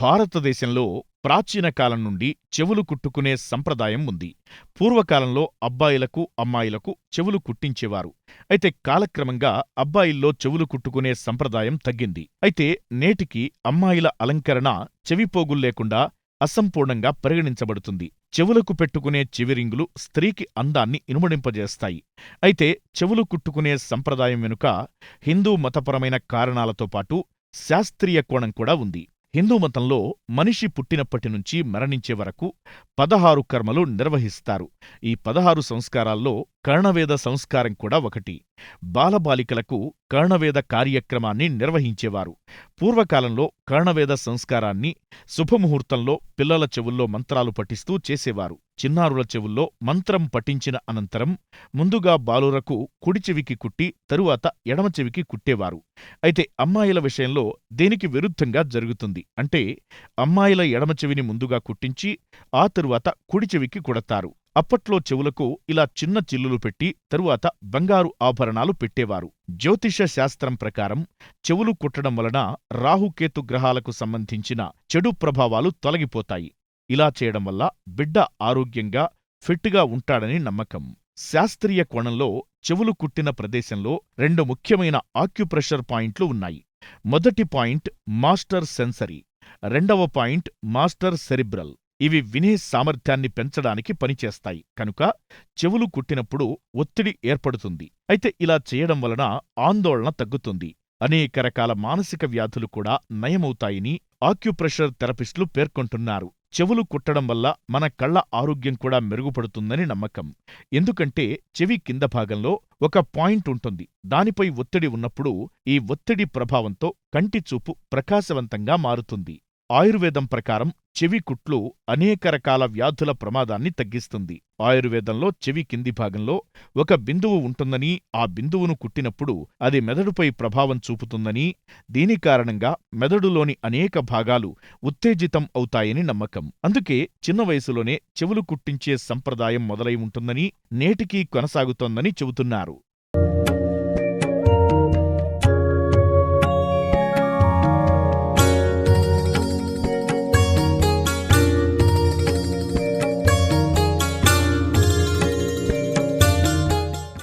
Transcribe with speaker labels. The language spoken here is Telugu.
Speaker 1: భారతదేశంలో ప్రాచీన కాలం నుండి చెవులు కుట్టుకునే సంప్రదాయం ఉంది. పూర్వకాలంలో అబ్బాయిలకు అమ్మాయిలకు చెవులు కుట్టించేవారు. అయితే కాలక్రమంగా అబ్బాయిల్లో చెవులు కుట్టుకునే సంప్రదాయం తగ్గింది. అయితే నేటికి అమ్మాయిల అలంకరణ చెవిపోగుల్లేకుండా అసంపూర్ణంగా పరిగణించబడుతుంది. చెవులకు పెట్టుకునే చెవిరింగులు స్త్రీకి అందాన్ని ఇనుమడింపజేస్తాయి. అయితే చెవులు కుట్టుకునే సంప్రదాయం వెనుక హిందూ మతపరమైన కారణాలతో పాటు శాస్త్రీయ కోణం కూడా ఉంది. హిందూ మతంలో మనిషి పుట్టినప్పటి నుంచి మరణించే వరకు పదహారు కర్మలు నిర్వహిస్తారు. ఈ పదహారు సంస్కారాల్లో కర్ణవేద సంస్కారం కూడా ఒకటి. బాలబాలికలకు కర్ణవేద కార్యక్రమాన్ని నిర్వహించేవారు. పూర్వకాలంలో కర్ణవేద సంస్కారాన్ని శుభముహూర్తంలో పిల్లల చెవుల్లో మంత్రాలు పఠిస్తూ చేసేవారు. చిన్నారుల చెవుల్లో మంత్రం పఠించిన అనంతరం ముందుగా బాలురకు కుడి చెవికి కుట్టి తరువాత ఎడమ చెవికి కుట్టేవారు. అయితే అమ్మాయిల విషయంలో దేనికి విరుద్ధంగా జరుగుతుంది అంటే అమ్మాయిల ఎడమ చెవిని ముందుగా కుట్టించి ఆ తరువాత కుడి చెవికి కుడతారు. అప్పట్లో చెవులకు ఇలా చిన్న చిల్లులు పెట్టి తరువాత బంగారు ఆభరణాలు పెట్టేవారు. జ్యోతిష శాస్త్రం ప్రకారం చెవులు కుట్టడం వలన రాహుకేతు గ్రహాలకు సంబంధించిన చెడు ప్రభావాలు తొలగిపోతాయి. ఇలా చేయడం వల్ల బిడ్డ ఆరోగ్యంగా ఫిట్గా ఉంటాడని నమ్మకం. శాస్త్రీయ కోణంలో చెవులు కుట్టిన ప్రదేశంలో రెండు ముఖ్యమైన ఆక్యుప్రెషర్ పాయింట్లు ఉన్నాయి. మొదటి పాయింట్ మాస్టర్ సెన్సరీ రెండవ పాయింట్ మాస్టర్ సెరిబ్రల్. ఇవి వినే సామర్థ్యాన్ని పెంచడానికి పనిచేస్తాయి. కనుక చెవులు కుట్టినప్పుడు ఒత్తిడి ఏర్పడుతుంది. అయితే ఇలా చేయడం వలన ఆందోళన తగ్గుతుంది. అనేక రకాల మానసిక వ్యాధులు కూడా నయమవుతాయని ఆక్యుప్రెషర్ థెరపిస్టులు పేర్కొంటున్నారు. చెవులు కుట్టడం వల్ల మన కళ్ళ ఆరోగ్యం కూడా మెరుగుపడుతుందని నమ్మకం. ఎందుకంటే చెవి కింద భాగంలో ఒక పాయింట్ ఉంటుంది. దానిపై ఒత్తిడి ఉన్నప్పుడు ఈ ఒత్తిడి ప్రభావంతో కంటి చూపు ప్రకాశవంతంగా మారుతుంది. ఆయుర్వేదం ప్రకారం చెవి కుట్లు అనేక రకాల వ్యాధుల ప్రమాదాన్ని తగ్గిస్తుంది. ఆయుర్వేదంలో చెవి కింది భాగంలో ఒక బిందువు ఉంటుందని ఆ బిందువును కుట్టినప్పుడు అది మెదడుపై ప్రభావం చూపుతుందని దీని కారణంగా మెదడులోని అనేక భాగాలు ఉత్తేజితం అవుతాయని నమ్మకం. అందుకే చిన్న వయసులోనే చెవులు కుట్టించే సంప్రదాయం మొదలై ఉంటుందని నేటికీ కొనసాగుతోందని చెబుతున్నారు.